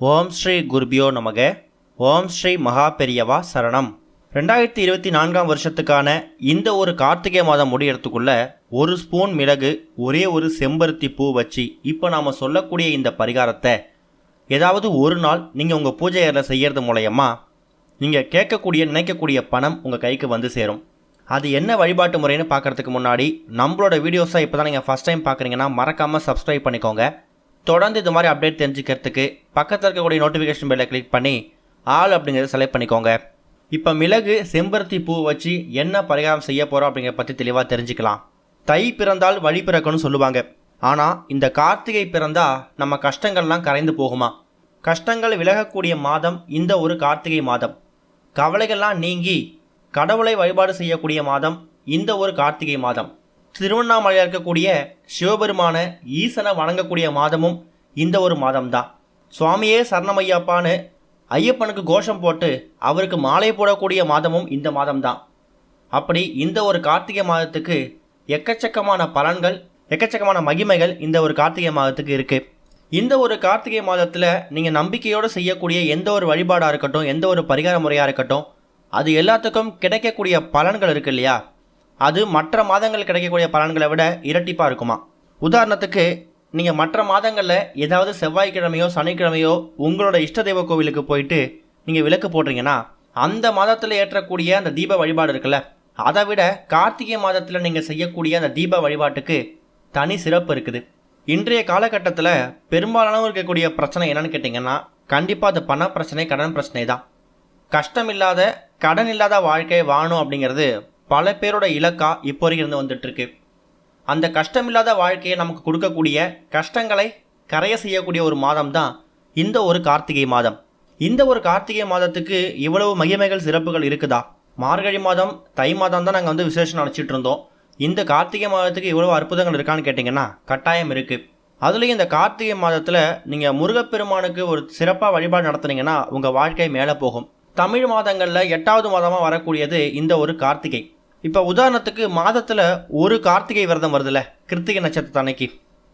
ஓம் ஸ்ரீ குருபியோ நமக. ஓம் ஸ்ரீ மகா பெரியவா சரணம். ரெண்டாயிரத்தி இருபத்தி நான்காம் வருஷத்துக்கான இந்த ஒரு கார்த்திகை மாதம் முடியறதுக்குள்ள ஒரு ஸ்பூன் மிளகு ஒரே ஒரு செம்பருத்தி பூ வச்சு இப்போ நாம் சொல்லக்கூடிய இந்த பரிகாரத்தை ஏதாவது ஒரு நாள் நீங்கள் உங்கள் பூஜை அறையில் செய்கிறது மூலயமா நீங்கள் கேட்கக்கூடிய நினைக்கக்கூடிய பணம் உங்கள் கைக்கு வந்து சேரும். அது என்ன வழிபாட்டு முறைன்னு பார்க்கறதுக்கு முன்னாடி நம்மளோட வீடியோஸை இப்போ தான் நீங்கள் ஃபஸ்ட் டைம் பார்க்குறீங்கன்னா மறக்காமல் சப்ஸ்கிரைப் பண்ணிக்கோங்க. தொடர்ந்து இது மாதிரி அப்டேட் தெரிஞ்சுக்கிறதுக்கு பக்கத்தில் இருக்கக்கூடிய நோட்டிஃபிகேஷன் பெல்லை கிளிக் பண்ணி ஆள் அப்படிங்கிறத செலக்ட் பண்ணிக்கோங்க. இப்போ மிளகு செம்பருத்தி பூ வச்சு என்ன பரிகாரம் செய்ய போகிறோம் அப்படிங்கிறத பற்றி தெளிவாக தெரிஞ்சுக்கலாம். தை பிறந்தால் வழி பிறக்கணும்னு சொல்லுவாங்க. ஆனால் இந்த கார்த்திகை பிறந்தால் நம்ம கஷ்டங்கள்லாம் கரைந்து போகுமா? கஷ்டங்கள் விலகக்கூடிய மாதம் இந்த ஒரு கார்த்திகை மாதம். கவலைகள்லாம் நீங்கி கடவுளை வழிபாடு செய்யக்கூடிய மாதம் இந்த ஒரு கார்த்திகை மாதம். திருவண்ணாமலையில் இருக்கக்கூடிய சிவபெருமான ஈசனை வணங்கக்கூடிய மாதமும் இந்த ஒரு மாதம்தான் சுவாமியே சரணமையப்பான்னு ஐயப்பனுக்கு கோஷம் போட்டு அவருக்கு மாலை போடக்கூடிய மாதமும் இந்த மாதம்தான் அப்படி இந்த ஒரு கார்த்திகை மாதத்துக்கு எக்கச்சக்கமான பலன்கள் எக்கச்சக்கமான மகிமைகள் இந்த ஒரு கார்த்திகை மாதத்துக்கு இருக்குது இந்த ஒரு கார்த்திகை மாதத்தில் நீங்கள் நம்பிக்கையோடு செய்யக்கூடிய எந்த ஒரு வழிபாடாக இருக்கட்டும் எந்த ஒரு பரிகார முறையாக இருக்கட்டும் அது எல்லாத்துக்கும் கிடைக்கக்கூடிய பலன்கள் இருக்கு இல்லையா? அது மற்ற மாதங்கள் கிடைக்கக்கூடிய பலன்களை விட இரட்டிப்பாக இருக்குமா? உதாரணத்துக்கு நீங்கள் மற்ற மாதங்களில் ஏதாவது செவ்வாய்க்கிழமையோ சனிக்கிழமையோ உங்களோட இஷ்ட தெய்வ கோவிலுக்கு போயிட்டு நீங்கள் விளக்கு போடுறீங்கன்னா அந்த மாதத்தில் ஏற்றக்கூடிய அந்த தீப வழிபாடு இருக்குல்ல அதை விட கார்த்திகை மாதத்தில் நீங்கள் செய்யக்கூடிய அந்த தீப வழிபாட்டுக்கு தனி சிறப்பு இருக்குது. இன்றைய காலகட்டத்தில் பெரும்பாலானவங்க இருக்கக்கூடிய பிரச்சனை என்னன்னு கேட்டிங்கன்னா கண்டிப்பாக அது பண பிரச்சனை கடன் பிரச்சனை தான். கஷ்டம் இல்லாத கடன் இல்லாத வாழ்க்கையை வாழணும் அப்படிங்கிறது பல பேரோட இலக்கா இப்போ வரைக்கும் இருந்து வந்துட்டு இருக்கு அந்த கஷ்டமில்லாத வாழ்க்கையை நமக்கு கொடுக்கக்கூடிய கஷ்டங்களை கரைய செய்யக்கூடிய ஒரு மாதம் தான் இந்த ஒரு கார்த்திகை மாதம். இந்த ஒரு கார்த்திகை மாதத்துக்கு இவ்வளவு மகிமைகள் சிறப்புகள் இருக்குதா? மார்கழி மாதம் தை மாதம் தான் நாங்கள் வந்து விசேஷம் நினச்சிட்டு இருந்தோம். இந்த கார்த்திகை மாதத்துக்கு இவ்வளவு அற்புதங்கள் இருக்கான்னு கேட்டிங்கன்னா கட்டாயம் இருக்குது அதுலேயும் இந்த கார்த்திகை மாதத்தில் நீங்கள் முருகப்பெருமானுக்கு ஒரு சிறப்பாக வழிபாடு நடத்துனீங்கன்னா உங்கள் வாழ்க்கை மேலே போகும். தமிழ் மாதங்களில் எட்டாவது மாதமாக வரக்கூடியது இந்த ஒரு கார்த்திகை. இப்போ உதாரணத்துக்கு மாதத்தில் ஒரு கார்த்திகை விரதம் வருதுல்ல கிருத்திகை நட்சத்திரத்து அன்னைக்கு.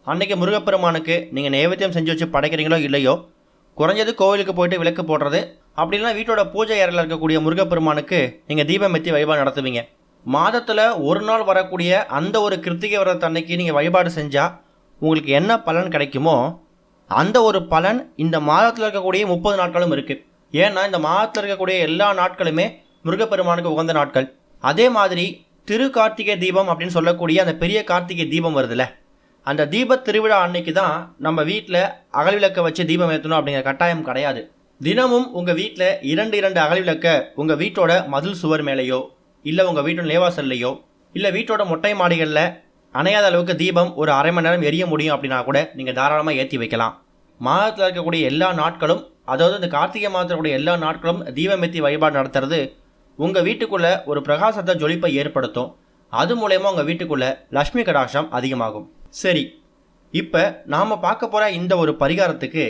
அன்னைக்கு முருகப்பெருமானுக்கு நீங்கள் நைவேத்தியம் செஞ்சு வச்சு படைக்கிறீங்களோ இல்லையோ குறைஞ்சது கோவிலுக்கு போயிட்டு விளக்கு போடுறது அப்படின்னா வீட்டோட பூஜை அறையில் இருக்கக்கூடிய முருகப்பெருமானுக்கு நீங்கள் தீபம் எத்தி வழிபாடு நடத்துவீங்க. மாதத்தில் ஒரு நாள் வரக்கூடிய அந்த ஒரு கிருத்திகை விரதத்தை அன்னைக்கு நீங்கள் வழிபாடு செஞ்சால் உங்களுக்கு என்ன பலன் கிடைக்குமோ அந்த ஒரு பலன் இந்த மாதத்தில் இருக்கக்கூடிய முப்பது நாட்களும் இருக்குது ஏன்னா இந்த மாதத்தில் இருக்கக்கூடிய எல்லா நாட்களுமே முருகப்பெருமானுக்கு உகந்த நாட்கள். அதே மாதிரி திரு கார்த்திகை தீபம் அப்படின்னு சொல்லக்கூடிய அந்த பெரிய கார்த்திகை தீபம் வருதுல்ல? அந்த தீப திருவிழா அன்னைக்கு தான் நம்ம வீட்டில் அகல் விளக்க வச்சு தீபம் ஏற்றணும் அப்படிங்கிற கட்டாயம் கிடையாது. தினமும் உங்கள் வீட்டில் இரண்டு இரண்டு அகல் விளக்க உங்கள் வீட்டோட மதில் சுவர் மேலேயோ இல்லை உங்கள் வீட்டோட லேவாசல்லையோ இல்லை வீட்டோட மொட்டை மாடிகளில் அணையாத அளவுக்கு தீபம் ஒரு அரை மணி நேரம் எரிய முடியும் அப்படின்னா கூட நீங்கள் தாராளமாக ஏற்றி வைக்கலாம். மாதத்தில் இருக்கக்கூடிய எல்லா நாட்களும் அதாவது இந்த கார்த்திகை மாதத்தில் இருக்கக்கூடிய எல்லா நாட்களும் தீபம் ஏற்றி வழிபாடு நடத்துறது உங்கள் வீட்டுக்குள்ளே ஒரு பிரகாசத்தை ஜொலிப்பை ஏற்படுத்தும். அது மூலயமா உங்கள் வீட்டுக்குள்ளே லக்ஷ்மி கடாட்சம் அதிகமாகும். சரி இப்போ நாம் பார்க்க போகிற இந்த ஒரு பரிகாரத்துக்கு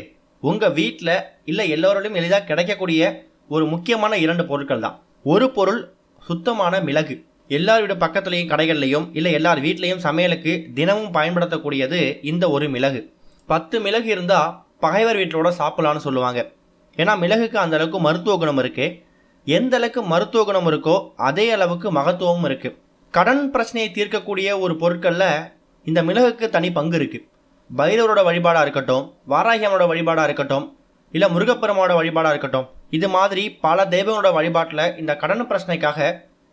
உங்கள் வீட்டில் இல்லை எல்லோரோடையும் எளிதாக கிடைக்கக்கூடிய ஒரு முக்கியமான இரண்டு பொருட்கள் தான். ஒரு பொருள் சுத்தமான மிளகு. எல்லார் வீடு பக்கத்துலேயும் கடைகள்லையும் இல்லை எல்லார் வீட்லேயும் சமையலுக்கு தினமும் பயன்படுத்தக்கூடியது இந்த ஒரு மிளகு. பத்து மிளகு இருந்தால் பகைவர் வீட்டிலோட சாப்பிடலான்னு சொல்லுவாங்க. ஏன்னா மிளகுக்கு அந்த அளவுக்கு மருத்துவ குணம் இருக்குது எந்த அளவுக்கு மருத்துவ குணம் இருக்கோ அதே அளவுக்கு மகத்துவமும் இருக்குது கடன் பிரச்சனையை தீர்க்கக்கூடிய ஒரு பொருட்களில் இந்த மிளகுக்கு தனி பங்கு இருக்குது பைரவரோட வழிபாடாக இருக்கட்டும் வாராகியமோட வழிபாடாக இருக்கட்டும் இல்லை முருகப்பெருமானோட வழிபாடாக இருக்கட்டும் இது மாதிரி பல தெய்வங்களோட வழிபாட்டில் இந்த கடன் பிரச்சனைக்காக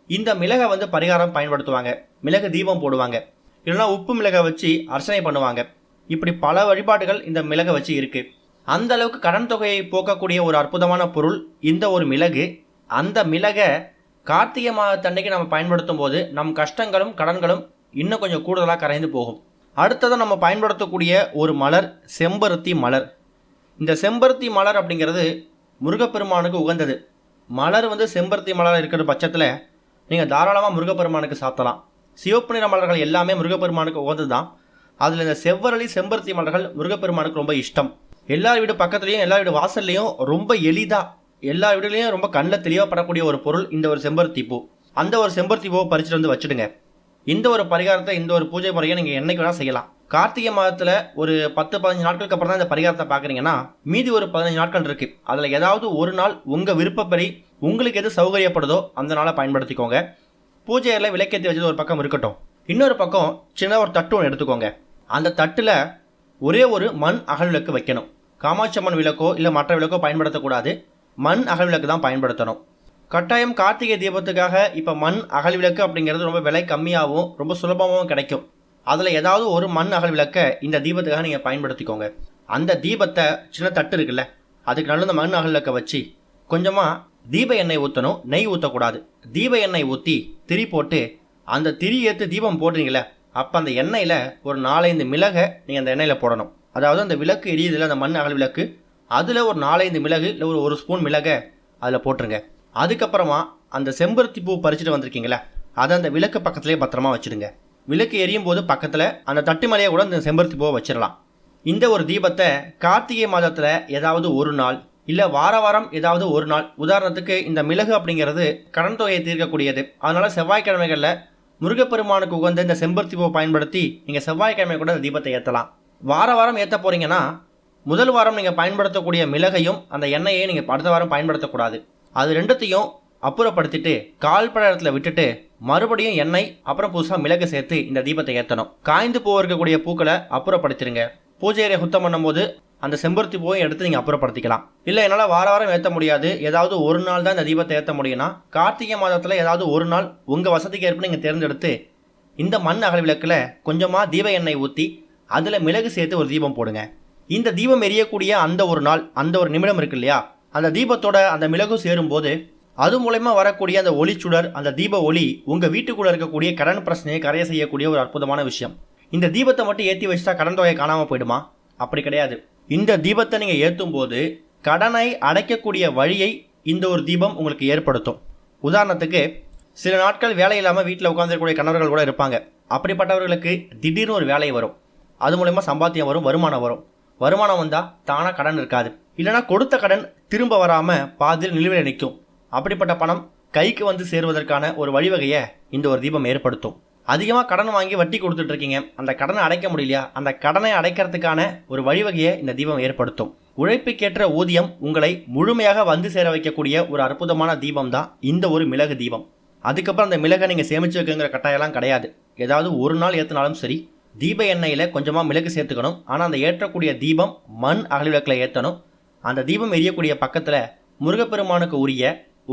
இந்த மிளகை வந்து பரிகாரம் பயன்படுத்துவாங்க. மிளகு தீபம் போடுவாங்க. இல்லைன்னா உப்பு மிளகை வச்சு அர்ச்சனை பண்ணுவாங்க. இப்படி பல வழிபாடுகள் இந்த மிளகை வச்சு இருக்குது அந்த அளவுக்கு கடன் தொகையை போக்கக்கூடிய ஒரு அற்புதமான பொருள் இந்த ஒரு மிளகு. அந்த மிளகை கார்த்திகை மாதத்தன்னைக்கு நம்ம பயன்படுத்தும் போது நம் கஷ்டங்களும் கடன்களும் இன்னும் கொஞ்சம் கூடுதலாக கரைந்து போகும். அடுத்ததாக நம்ம பயன்படுத்தக்கூடிய ஒரு மலர் செம்பருத்தி மலர். இந்த செம்பருத்தி மலர் அப்படிங்கிறது முருகப்பெருமானுக்கு உகந்தது. மலர் வந்து செம்பருத்தி மலர் இருக்கிற பட்சத்தில் நீங்கள் தாராளமாக முருகப்பெருமானுக்கு சாப்பிடலாம் சிவப்பு நிற மலர்கள் எல்லாமே முருகப்பெருமானுக்கு உகந்தது தான் அதில் இந்த செவ்வரளி செம்பருத்தி மலர்கள் முருகப்பெருமானுக்கு ரொம்ப இஷ்டம். எல்லார் வீடு பக்கத்துலேயும் எல்லா வீடு வாசல்லையும் ரொம்ப எளிதாக எல்லா வீடுலேயும் ரொம்ப கண்ணில் தெளிவாகப்படக்கூடிய ஒரு பொருள் இந்த ஒரு செம்பருத்தி பூ அந்த ஒரு செம்பருத்தி பூவை பறிச்சுட்டு வந்து வச்சுடுங்க. இந்த ஒரு பரிகாரத்தை இந்த ஒரு பூஜை முறையை நீங்கள் என்னைக்கு வேணால் செய்யலாம். கார்த்திகை மாதத்தில் ஒரு பத்து பதினஞ்சு நாட்களுக்கு அப்புறம் தான் இந்த பரிகாரத்தை பார்க்குறீங்கன்னா மீதி ஒரு பதினஞ்சு நாட்கள் இருக்குது அதில் ஏதாவது ஒரு நாள் உங்கள் விருப்பப்படி உங்களுக்கு எது சௌகரியப்படுதோ அந்த நாளை பயன்படுத்திக்கோங்க. பூஜை அறையில் விளக்கேற்றி வச்சது ஒரு பக்கம் இருக்கட்டும். இன்னொரு பக்கம் சின்ன ஒரு தட்டு ஒன்று எடுத்துக்கோங்க. அந்த தட்டில் ஒரே ஒரு மண் அகல் விளக்கு வைக்கணும். காமாட்சி அம்மன் விளக்கோ இல்லை மற்ற விளக்கோ பயன்படுத்தக்கூடாது. மண் அகல் விளக்கு தான் பயன்படுத்தணும். கட்டாயம் கார்த்திகை தீபத்துக்காக இப்போ மண் அகல் விளக்கு அப்படிங்கிறது ரொம்ப விலை கம்மியாகவும் ரொம்ப சுலபமாகவும் கிடைக்கும். அதில் ஏதாவது ஒரு மண் அகல் விளக்கை இந்த தீபத்துக்காக நீங்கள் பயன்படுத்திக்கோங்க. அந்த தீபத்தை சின்ன தட்டு இருக்குல்ல அதுக்கு நல்ல இந்த மண் அகல் விளக்கை வச்சு கொஞ்சமாக தீப எண்ணெய் ஊற்றணும் நெய் ஊற்றக்கூடாது தீப எண்ணெய் ஊற்றி திரி போட்டு அந்த திரி ஏற்று தீபம் போடுறீங்களே அப்போ அந்த எண்ணெயில் ஒரு நாலஞ்சு மிளகை நீங்கள் அந்த எண்ணெயில் போடணும். அதாவது அந்த விளக்கு எரியுதில் அந்த மண் அகல் விளக்கு அதில் ஒரு நாலஞ்சு மிளகு இல்லை ஒரு ஒரு ஸ்பூன் மிளகை அதில் போட்டுருங்க. அதுக்கப்புறமா அந்த செம்பருத்தி பூ பறிச்சுட்டு வந்திருக்கீங்களே அதை அந்த விளக்கு பக்கத்துலேயே பத்திரமா வச்சுடுங்க. விளக்கு எரியும் போது பக்கத்தில் அந்த தட்டு மேலேயே கூட அந்த செம்பருத்தி பூவை வச்சிடலாம். இந்த ஒரு தீபத்தை கார்த்திகை மாதத்தில் ஏதாவது ஒரு நாள் இல்லை வார வாரம் ஏதாவது ஒரு நாள் உதாரணத்துக்கு இந்த மிளகு அப்படிங்கிறது கடன் தொகையை தீர்க்கக்கூடியது. அதனால் செவ்வாய்க்கிழமைகளில் முருகப்பெருமானுக்கு உகந்த இந்த செம்பருத்தி பூவை பயன்படுத்தி நீங்கள் செவ்வாய்க்கிழமை கூட இந்த தீபத்தை ஏற்றலாம் வார வாரம் ஏற்ற போகிறீங்கன்னா முதல் வாரம் நீங்கள் பயன்படுத்தக்கூடிய மிளகையும் அந்த எண்ணெயையும் நீங்கள் அடுத்த வாரம் பயன்படுத்தக்கூடாது. அது ரெண்டுத்தையும் அப்புறப்படுத்திட்டு கால் பழத்தில் விட்டுட்டு மறுபடியும் எண்ணெய் அப்புறம் புதுசாக மிளகு சேர்த்து இந்த தீபத்தை ஏற்றணும் காய்ந்து போக இருக்கக்கூடிய பூக்களை அப்புறப்படுத்திடுங்க பூஜை அறையை சுத்தம் பண்ணும்போது அந்த செம்பருத்தி பூவை எடுத்து நீங்கள் அப்புறப்படுத்திக்கலாம். இல்லை என்னால் வார வாரம் ஏற்ற முடியாது. ஏதாவது ஒரு நாள் தான் இந்த தீபத்தை ஏற்ற முடியும்னா கார்த்திகை மாதத்தில் ஏதாவது ஒரு நாள் உங்கள் வசதிக்கு ஏற்ப நீங்கள் தேர்ந்தெடுத்து இந்த மண் அகல் விளக்கில் கொஞ்சமாக தீப எண்ணெய் ஊற்றி அதில் மிளகு சேர்த்து ஒரு தீபம் போடுங்க. இந்த தீபம் எரியக்கூடிய அந்த ஒரு நாள் அந்த ஒரு நிமிடம் இருக்கு இல்லையா அந்த தீபத்தோட அந்த மிளகு சேரும்போது அது மூலயமா வரக்கூடிய அந்த ஒளிச்சுடர் அந்த தீப ஒளி உங்கள் வீட்டுக்குள்ளே இருக்கக்கூடிய கடன் பிரச்சனையை கரைய செய்யக்கூடிய ஒரு அற்புதமான விஷயம். இந்த தீபத்தை மட்டும் ஏற்றி வச்சுட்டா கடன் தொகையை காணாமல் போயிடுமா? அப்படி கிடையாது. இந்த தீபத்தை நீங்கள் ஏற்றும் போது கடனை அடைக்கக்கூடிய வழியை இந்த ஒரு தீபம் உங்களுக்கு ஏற்படுத்தும். உதாரணத்துக்கு சில நாட்கள் வேலை இல்லாமல் வீட்டில் உட்காந்துருக்கக்கூடிய கணவர்கள் கூட இருப்பாங்க. அப்படிப்பட்டவர்களுக்கு திடீர்னு ஒரு வேலை வரும். அது மூலயமா சம்பாத்தியம் வரும் வருமானம் வரும். வருமானம் வந்தால் தானாக கடன் இருக்காது. இல்லைனா கொடுத்த கடன் திரும்ப வராமல் பாதியில் நிலுவையில் நிற்கும் அப்படிப்பட்ட பணம் கைக்கு வந்து சேருவதற்கான ஒரு வழிவகையை இந்த ஒரு தீபம் ஏற்படுத்தும். அதிகமாக கடன் வாங்கி வட்டி கொடுத்துட்டு இருக்கீங்க. அந்த கடனை அடைக்க முடியலையா? அந்த கடனை அடைக்கிறதுக்கான ஒரு வழிவகையை இந்த தீபம் ஏற்படுத்தும். உழைப்புக்கேற்ற ஊதியம் உங்களை முழுமையாக வந்து சேர வைக்கக்கூடிய ஒரு அற்புதமான தீபம் தான் இந்த ஒரு மிளகு தீபம். அதுக்கப்புறம் அந்த மிளகை நீங்கள் சேமிச்சு வைக்கங்கிற கட்டாயம்லாம் கிடையாது. ஏதாவது ஒரு நாள் ஏற்றினாலும் சரி தீப எண்ணெயில் கொஞ்சமாக மிளகு சேர்த்துக்கணும். ஆனால் அந்த ஏற்றக்கூடிய தீபம் மண் அகல்விளக்கில் ஏற்றணும் அந்த தீபம் எரியக்கூடிய பக்கத்தில் முருகப்பெருமானுக்கு உரிய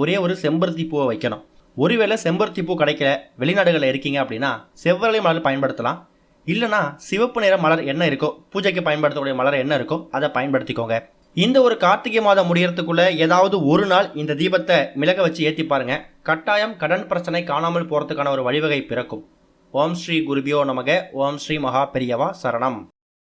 ஒரே ஒரு செம்பருத்தி பூவை வைக்கணும். ஒருவேளை செம்பருத்தி பூ கிடைக்கிற வெளிநாடுகளில் இருக்கீங்க அப்படின்னா செவ்வரளி மலர் பயன்படுத்தலாம். இல்லைனா சிவப்பு நிற மலர் என்ன இருக்கோ பூஜைக்கு பயன்படுத்தக்கூடிய மலர் என்ன இருக்கோ அதை பயன்படுத்திக்கோங்க. இந்த ஒரு கார்த்திகை மாதம் முடியறதுக்குள்ள ஏதாவது ஒரு நாள் இந்த தீபத்தை மிளக வச்சு ஏற்றி பாருங்க. கட்டாயம் கடன் பிரச்சனை காணாமல் போகிறதுக்கான ஒரு வழிவகை பிறக்கும். ஓம் ஸ்ரீ குருபியோ நமக. ஓம் ஸ்ரீ மகா பெரியவா சரணம்.